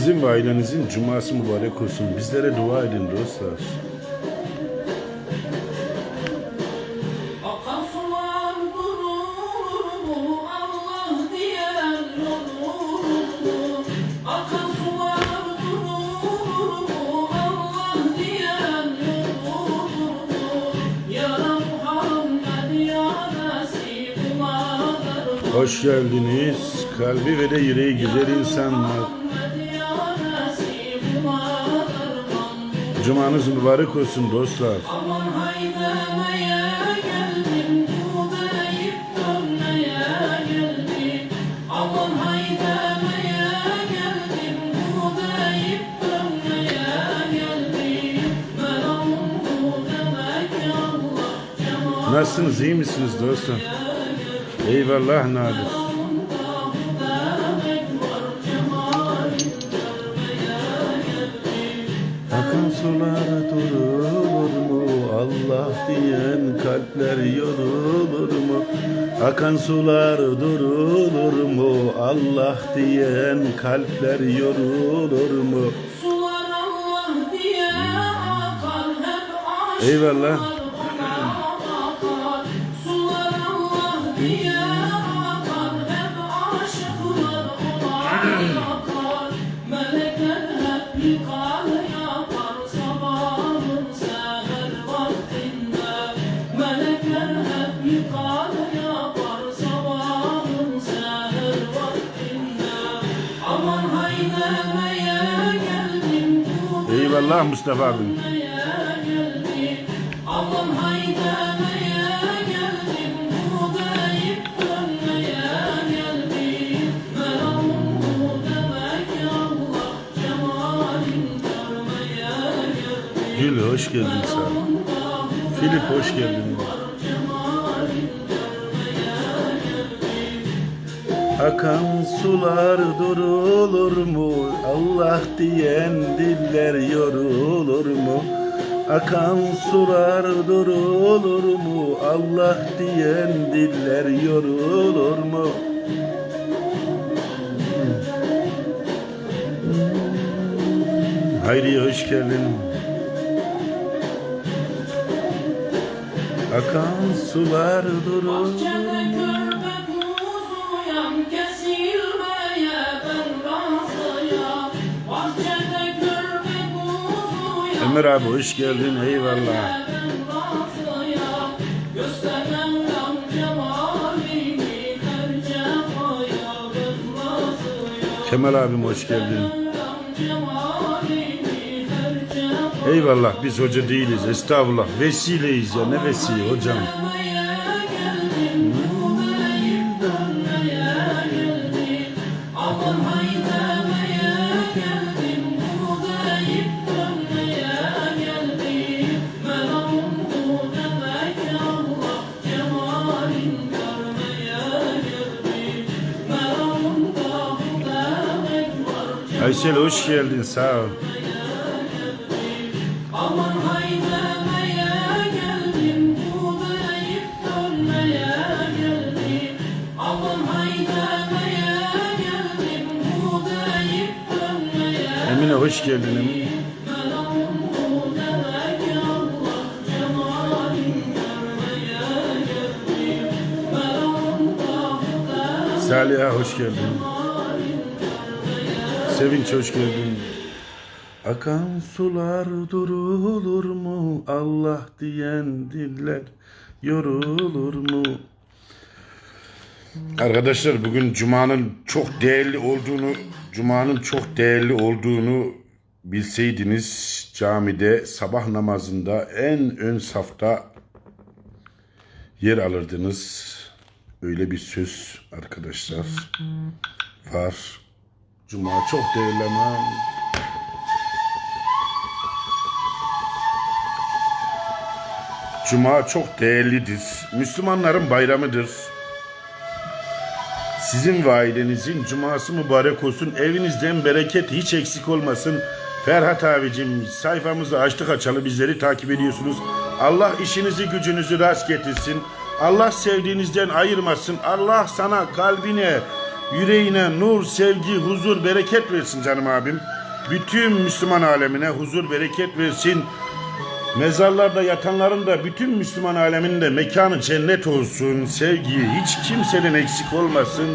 Sizin ve ailenizin cuması mübarek olsun. Bizlere dua edin dostlar. Hoş geldiniz. Kalbi ve de yüreği güzel insanlar. Demek ya Allah cemal Nasılsınız iyi misiniz dostlar? Eyvallah Nadir. Sular durulur mu? Allah diyen kalpler yorulur mu? Akan sular durulur mu? Allah diyen kalpler yorulur mu? Sular Allah diye akar hep aşklar Eyvallah. Cemalin görmeye geldim Gül hoş geldin ol. Filip hoş geldin. Akan sular durulur mu? Allah diyen diller yorulur mu? Akan sular durulur mu? Allah diyen diller yorulur mu? Hayri hoş geldin. Akan sular durur. Ömer abi hoş geldin eyvallah. Kemal abim hoş geldin. Eyvallah biz hoca değiliz estağfurullah. Vesileyiz ya ne vesile hocam. Aysel hoş geldin sağ ol. Emine hoş geldin Emine. Meramım bu demek Sevinç hoş geldin. Akan sular durulur mu? Allah diyen diller yorulur mu? Arkadaşlar bugün Cuma'nın çok değerli olduğunu, Cuma'nın çok değerli olduğunu bilseydiniz camide sabah namazında en ön safta yer alırdınız. Öyle bir söz arkadaşlar var. Cuma çok değerli ama Cuma çok değerlidir. Müslümanların bayramıdır. Sizin ve ailenizin cuması mübarek olsun. Evinizden bereket hiç eksik olmasın. Ferhat abicim sayfamızı açtık açalı bizleri takip ediyorsunuz. Allah işinizi gücünüzü rast getirsin. Allah sevdiğinizden ayırmasın. Allah sana kalbine, yüreğine nur, sevgi, huzur, bereket versin canım abim. bütün Müslüman alemine huzur, bereket versin. Mezarlarda yatanların da bütün Müslüman aleminin de mekanı cennet olsun. Sevgi hiç kimsenin eksik olmasın.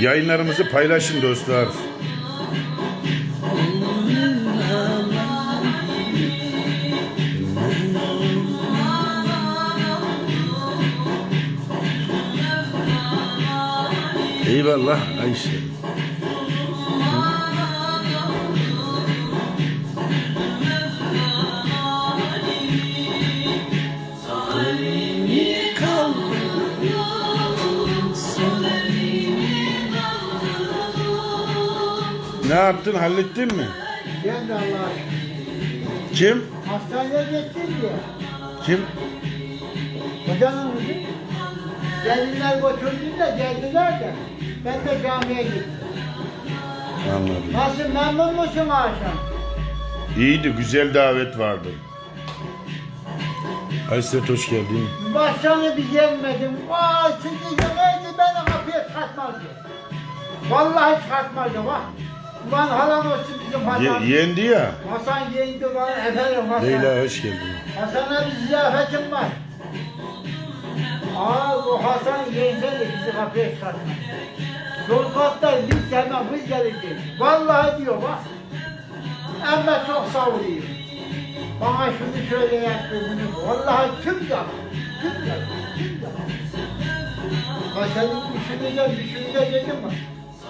Yayınlarımızı paylaşın dostlar. Eyvallah Ayşe. Yaptın hallettin mi? Ben de Allah'a. Kim? Hastaneye gittim diye. Kim? Hocanın. Geldiler götürdü de geldiler de. Ben de camiye gittim. Anladım. Nasıl memnun musun akşam? İyiydi, güzel davet vardı. Aysel hoş geldin. Başkanı bir gelmedim. Vay sizi yemeydi beni kapıya çıkartmazdı. Vallahi çıkartmazdı bak. Ulan halam olsun bizim Hasan. Ye- yendi ya. Hasan yeğendi bana efendim Hasan. Leyla hoş geldin. Hasan'a bir ziyafetim var. Aa bu Hasan yeğensene bizi kapıya çıkartmaz. Yol katta biz hemen biz geleceğiz. Vallahi diyor bak. Ama çok savuruyor. Bana şunu şöyle yaptı bunu. Vallahi kim yaptı? Kim yaptı? Kim yaptı? Hasan'ın düşüneceğim, düşüneceğim dedim mi?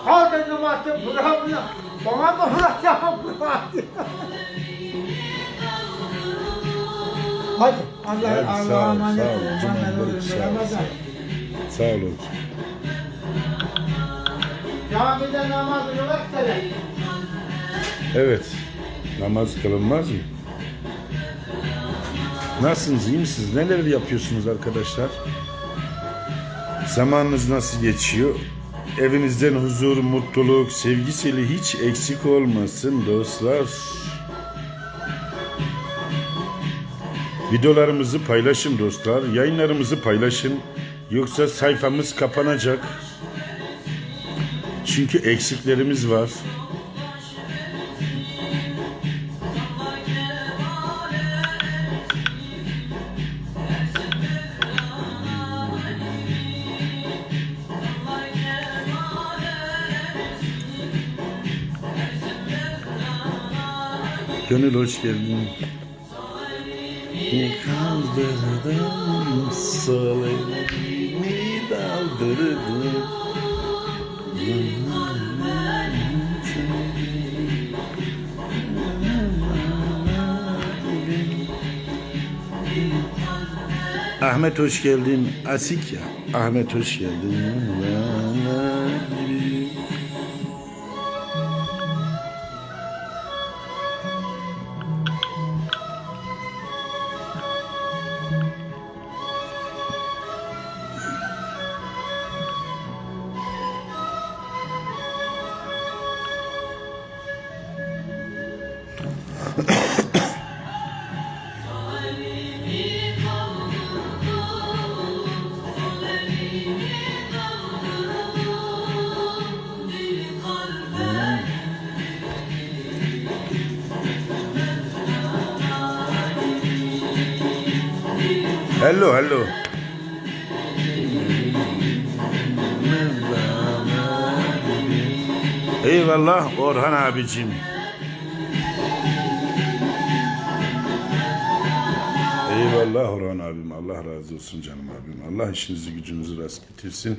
Kaldırdım attım buramını. Bana mı bırakacağım buramını? Hadi Allah Hadi, sağ ol, Allah'a emanet olun. Bana sağ olun. Camide namaz kılak gerek. Evet. Namaz kılınmaz mı? Nasılsınız? iyi misiniz? Neler yapıyorsunuz arkadaşlar? Zamanınız nasıl geçiyor? Evinizden huzur, mutluluk, sevgiseli hiç eksik olmasın dostlar. Videolarımızı paylaşın dostlar. Yayınlarımızı paylaşın. Yoksa sayfamız kapanacak. Çünkü eksiklerimiz var. Gönül hoş geldin. Kaldırdım sol daldırdım. Ahmet hoş geldin. Asik ya. Ahmet hoş geldin. Eyvallah Orhan abicim. Eyvallah Orhan abim. Allah razı olsun canım abim. Allah işinizi gücünüzü rast getirsin.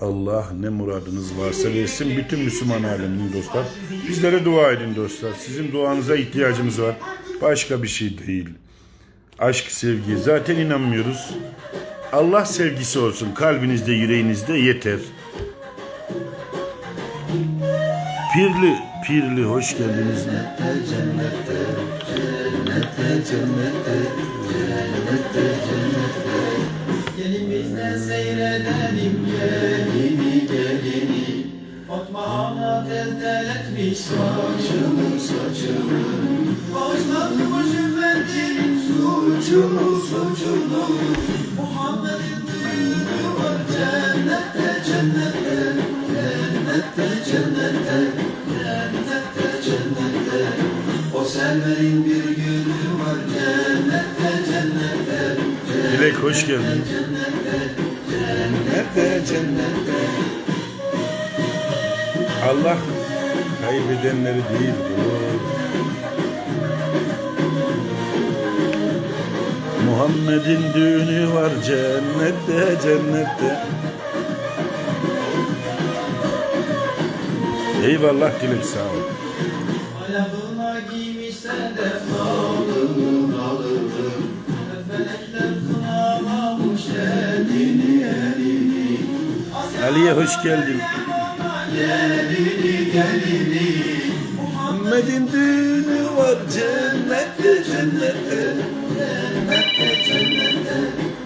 Allah ne muradınız varsa versin. Bütün Müslüman aleminin dostlar. Bizlere dua edin dostlar. Sizin duanıza ihtiyacımız var. Başka bir şey değil. Aşk, sevgi. Zaten inanmıyoruz. Allah sevgisi olsun. Kalbinizde, yüreğinizde yeter. Pirli, Pirli hoş geldiniz. Cennete, cennete, cennete, cennete, cennete, cennete. Gelimizden seyredelim gelini gelini. Fatma Bana deldeletmiş saçımı saçımı Bağışlatmış ümmetin suçunu suçunu. Muhammed'in düğünü var cennette Cennette Dilek hoş geldin. Cennette cennette. Allah kaybedenleri değil bulur. Muhammed'in düğünü var cennette cennette. Eyvallah Dilek sağ ol. Ali'ye hoş geldin. Gelini gelini Muhammed'in düğünü var cennette cennette. O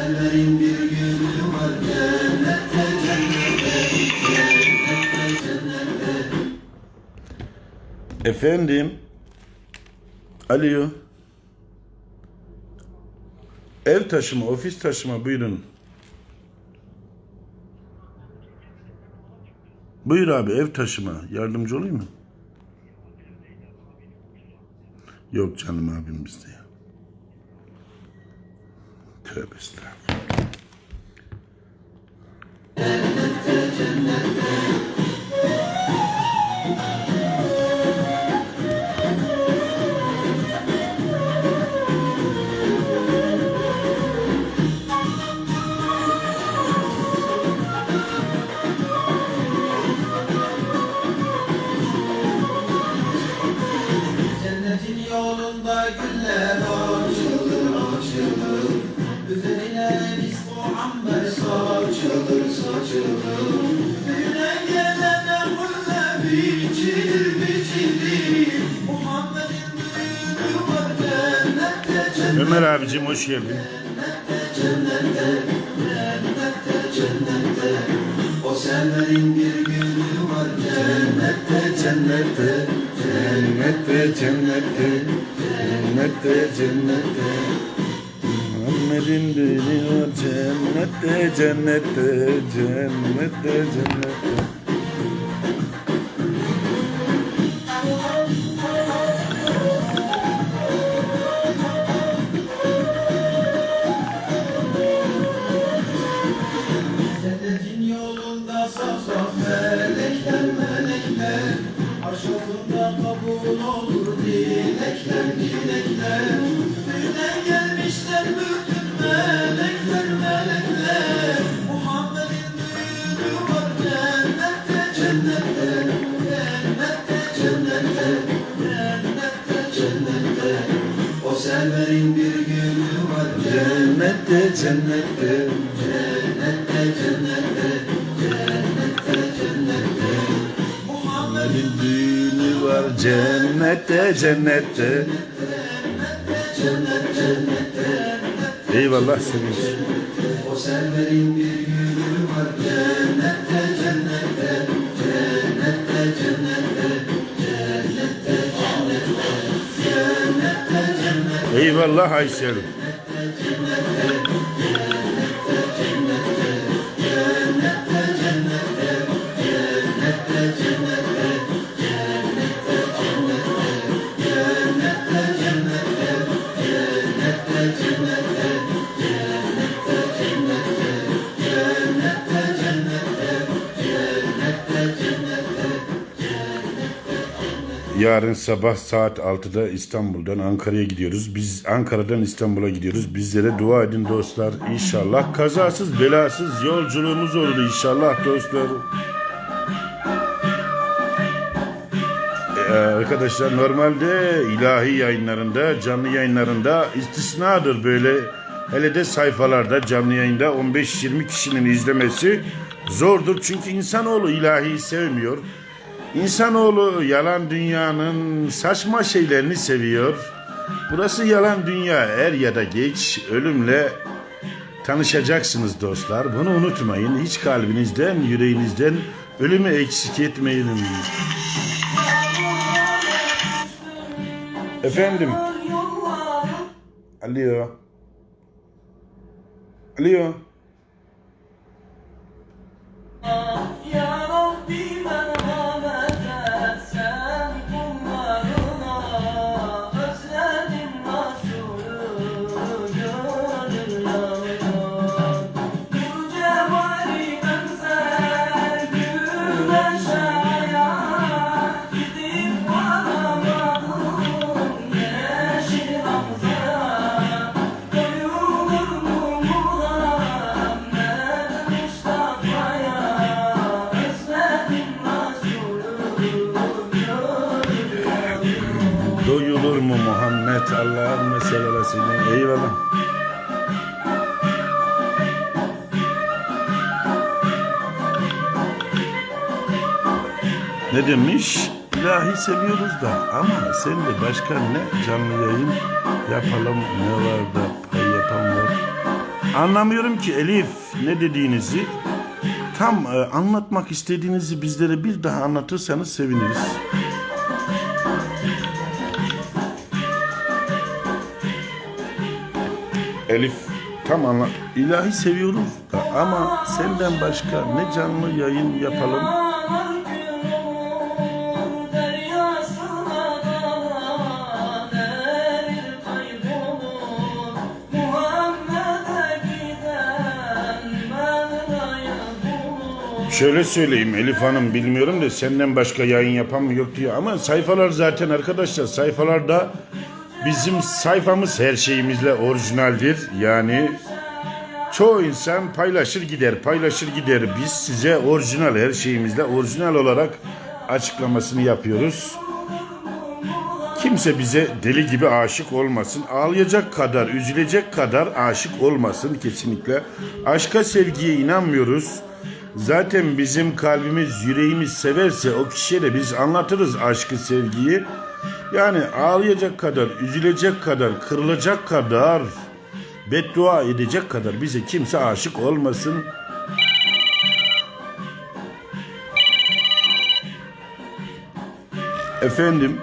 selverin bir günü var cennette cennette Cennette cennette Efendim. Alo. Ev taşıma, ofis taşıma buyurun. Buyur abi ev taşıma. Yardımcı olayım mı? Yok canım abim bizde ya. Tövbe estağfurullah. Ömer abicim hoş geldin. O selverin bir günü var cennette Cennette, cennette, cennette, cennette, cennette. Muhammed'in düğünü var cennette, cennette, cennette, cennette. Olur dilekler. Dilekler gelmişler bütün melekler Muhammed'in düğünü var cennette cennette. Cennette cennette. Cennette cennette. Cennette, cennette. Muhammed'in var cennette, cennette. Eyvallah senin için. O selverin bir günü var cennette cennette cennette cennette Eyvallah Aysel. Yarın sabah saat 6'da İstanbul'dan Ankara'ya gidiyoruz. Biz Ankara'dan İstanbul'a gidiyoruz. Bizlere dua edin dostlar. İnşallah kazasız belasız yolculuğumuz olur inşallah dostlar. Ee, arkadaşlar normalde ilahi yayınlarında, canlı yayınlarında istisnadır böyle. Hele de sayfalarda canlı yayında 15-20 kişinin izlemesi zordur. Çünkü insanoğlu ilahiyi sevmiyor. İnsanoğlu yalan dünyanın saçma şeylerini seviyor. Burası yalan dünya. Er ya da geç ölümle tanışacaksınız dostlar. Bunu unutmayın. Hiç kalbinizden, yüreğinizden ölümü eksik etmeyin. Efendim. Alo. Alo. Ya Rabbi seviyoruz da ama sen de başka ne canlı yayın yapalım ne var da pay yapan var. Anlamıyorum ki Elif ne dediğinizi. Tam e, anlatmak istediğinizi bizlere bir daha anlatırsanız seviniriz. Elif tam anla. İlahi seviyoruz da ama senden başka ne canlı yayın yapalım. Şöyle söyleyeyim Elif Hanım bilmiyorum da senden başka yayın yapan mı yok diyor. Ama sayfalar zaten arkadaşlar sayfalarda bizim sayfamız her şeyimizle orijinaldir. Yani çoğu insan paylaşır gider paylaşır gider. Biz size orijinal her şeyimizle orijinal olarak açıklamasını yapıyoruz. Kimse bize deli gibi aşık olmasın. Ağlayacak kadar, üzülecek kadar aşık olmasın kesinlikle. Aşka, sevgiye inanmıyoruz. Zaten bizim kalbimiz, yüreğimiz severse o kişiye de biz anlatırız aşkı, sevgiyi. Yani ağlayacak kadar, üzülecek kadar, kırılacak kadar, beddua edecek kadar bize kimse aşık olmasın. Efendim,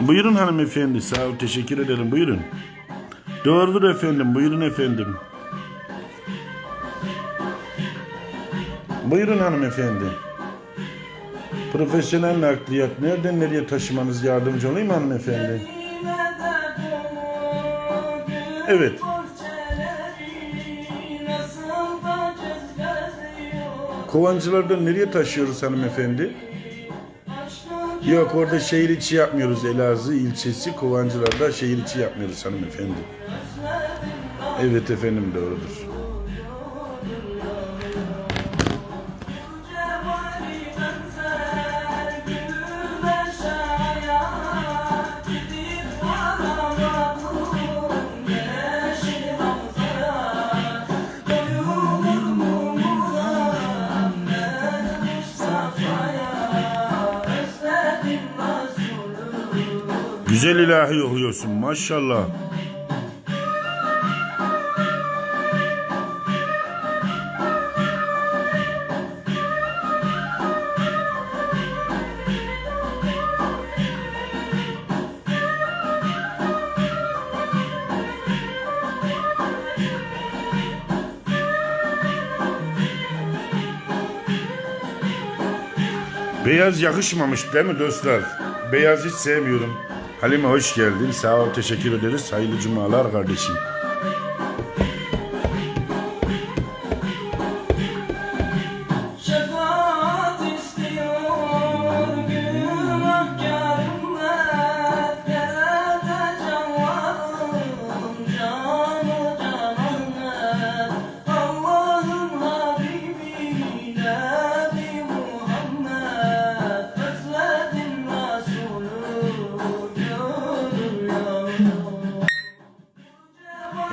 Buyurun hanımefendi. Sağ ol. Teşekkür ederim. Buyurun. Doğrudur efendim. Buyurun efendim. Buyurun hanımefendi. Profesyonel nakliyat. Nereden nereye taşımanız yardımcı olayım hanımefendi? Evet. Kovancılardan nereye taşıyoruz hanımefendi? Yok orada şehir içi yapmıyoruz Elazığ ilçesi Kovancılar'da şehir içi yapmıyoruz hanımefendi. Evet efendim doğrudur. Güzel ilahi okuyorsun maşallah. Beyaz yakışmamış değil mi dostlar? Beyaz hiç sevmiyorum. Halime hoş geldin. Sağ ol, teşekkür ederiz. Hayırlı cumalar kardeşim.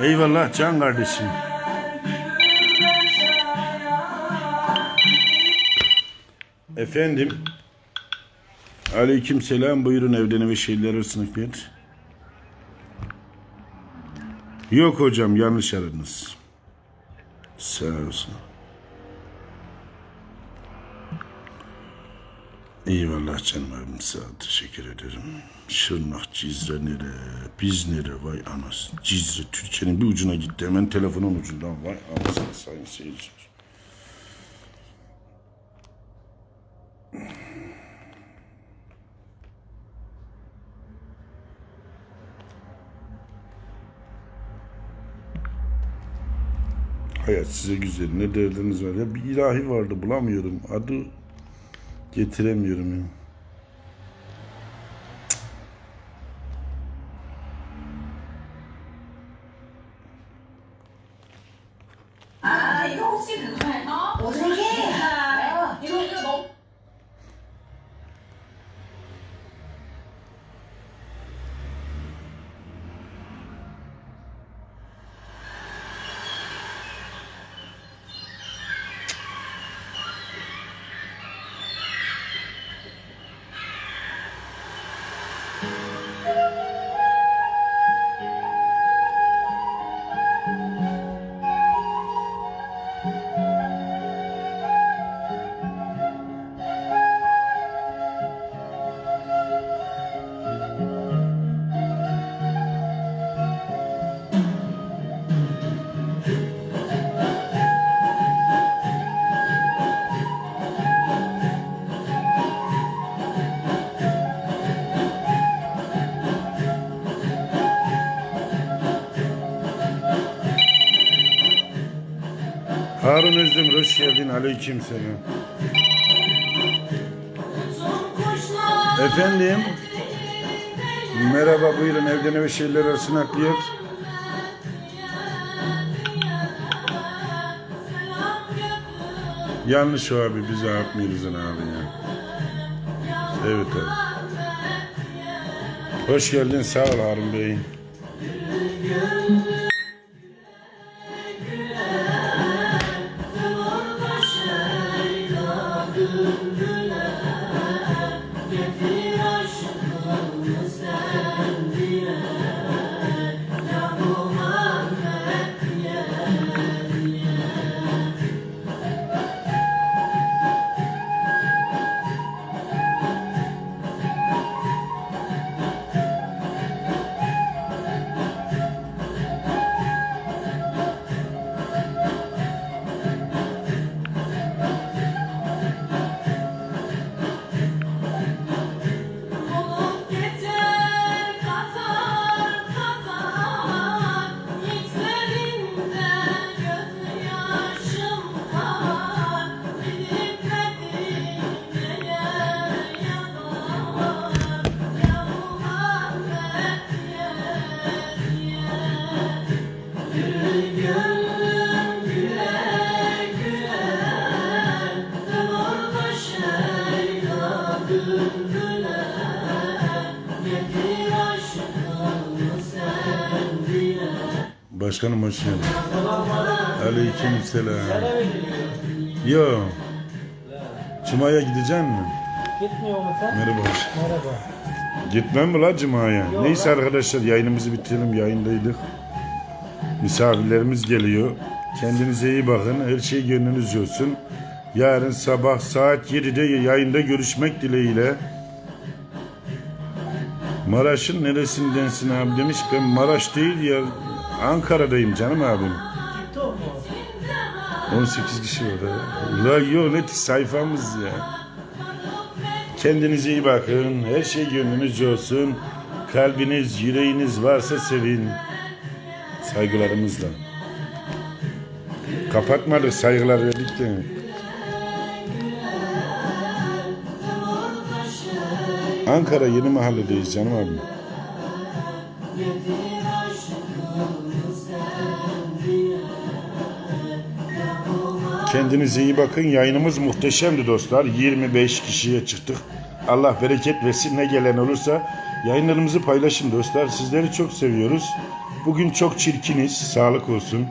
Eyvallah can kardeşim. Efendim. Aleyküm selam. Buyurun evden ve şeyler arasını bir. Yok hocam yanlış aradınız. Sağ olsun. Eyvallah canım abim sağ ol teşekkür ederim. Şırnak Cizre nere? Biz nere? Vay anasını. Cizre Türkiye'nin bir ucuna gitti. Hemen telefonun ucundan. Vay anasını sayın seyirciler. Hayat size güzel. Ne derdiniz var? Ya bir ilahi vardı bulamıyorum. Adı getiremiyorum ya. 아 Harun Özdemir hoş geldin. Aleyküm selam. Efendim? Merhaba buyurun evde ne ve şeyler arasına aklıyor. Yanlış o abi bizi atmıyoruz abi ya. Evet abi. Hoş geldin sağ ol Harun Bey. Başkanım hoş geldin. Aleyküm selam. Yo. Cuma'ya gideceksin mi? Gitmiyor mu sen? Merhaba. Merhaba. Gitmem mi la Cuma'ya? Neyse arkadaşlar yayınımızı bitirelim. Yayındaydık. Misafirlerimiz geliyor. Kendinize iyi bakın. Her şey gönlünüzce olsun. Yarın sabah saat 7'de yayında görüşmek dileğiyle. Maraş'ın neresindensin abi demiş. Ben Maraş değil ya Ankara'dayım canım abim. TikTok mu? 18 kişi ha. La yo ne sayfamız ya. Kendinize iyi bakın. Her şey gönlünüzce olsun. Kalbiniz, yüreğiniz varsa sevin. Saygılarımızla. Kapatmadık saygılar verdik de. Ankara Yeni Mahalledeyiz canım abim. Kendinize iyi bakın. Yayınımız muhteşemdi dostlar. 25 kişiye çıktık. Allah bereket versin. Ne gelen olursa yayınlarımızı paylaşın dostlar. Sizleri çok seviyoruz. Bugün çok çirkiniz. Sağlık olsun.